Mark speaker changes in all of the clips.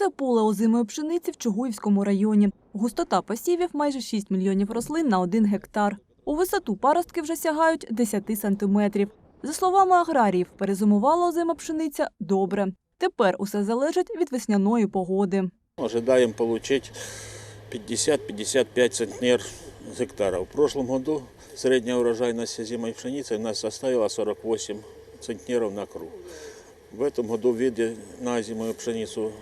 Speaker 1: Це поле озимої пшениці в Чугуївському районі. Густота посівів майже 6 мільйонів рослин на 1 гектар. У висоту паростки вже сягають 10 сантиметрів. За словами аграріїв, перезимувала озима пшениця добре. Тепер усе залежить від весняної погоди.
Speaker 2: Ожидаем получить 50-55 центнер с гектара. В прошлом году средняя урожайность зимой пшеницы у нас составила 48 центнеров на круг. В этом году, видя на зимую пшеницу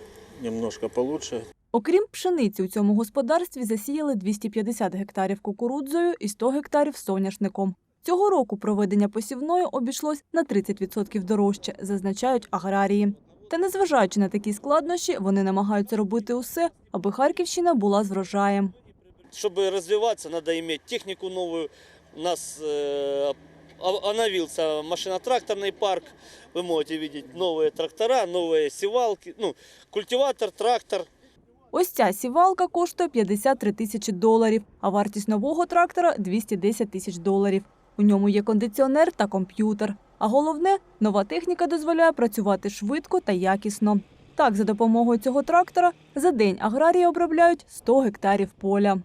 Speaker 2: немножко получше,
Speaker 1: Окрім пшениці, у цьому господарстві засіяли 250 гектарів кукурудзою і 100 гектарів соняшником. Цього року проведення посівної обійшлось на 30% дорожче, зазначають аграрії. Та незважаючи на такі складнощі, вони намагаються робити усе, аби Харківщина була з врожаєм.
Speaker 3: Чтобы развиваться, надо иметь технику новую. У нас э, о- обновился машино-тракторный парк. Вы можете видеть новые трактора, новые севалки, ну, культиватор, трактор.
Speaker 1: Ось ця сівалка коштує 53 тисячі доларів, а вартість нового трактора 210 тисяч доларів. У ньому є кондиціонер та комп'ютер. А головне, нова техніка дозволяє працювати швидко та якісно. Так, за допомогою цього трактора за день аграрії обробляють 100 гектарів поля.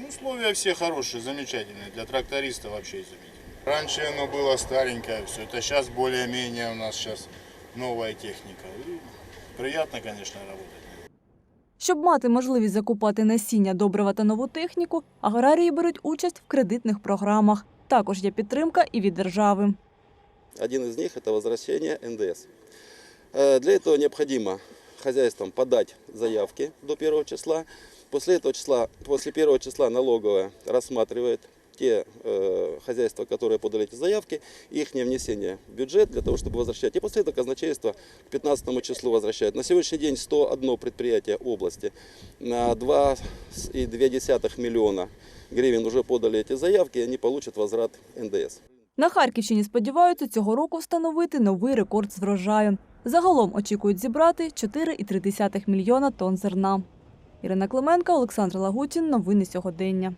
Speaker 4: Ну, Условия все хорошие, замечательные. Для тракториста вообще изумительно. Раньше оно было старенькое все. Это сейчас более-менее у нас сейчас новая техника. И приятно, конечно, работать.
Speaker 1: Щоб мати можливість закупати насіння, добрива та нову техніку, аграрії беруть участь в кредитних програмах. Також є підтримка і від держави.
Speaker 5: Один из них – это возвращение НДС. Э, Для этого необходимо хозяйствам подать заявки до первого числа. После этого числа, после первого числа налоговая рассматривает те э, хозяйства, которые подали эти заявки, их внесение в бюджет для того, чтобы возвращать. И после этого казначейство к 15 числу возвращает. На сегодняшний день 101 предприятие области на 2,2 миллиона гривен уже подали эти заявки, и они получат возврат НДС.
Speaker 1: На Харківщині сподіваються цього року встановити новий рекорд з врожаю. Загалом очікують зібрати 4,3 мільйона тонн зерна. Ірина Клименко, Олександр Лагутін. Новини сьогодення.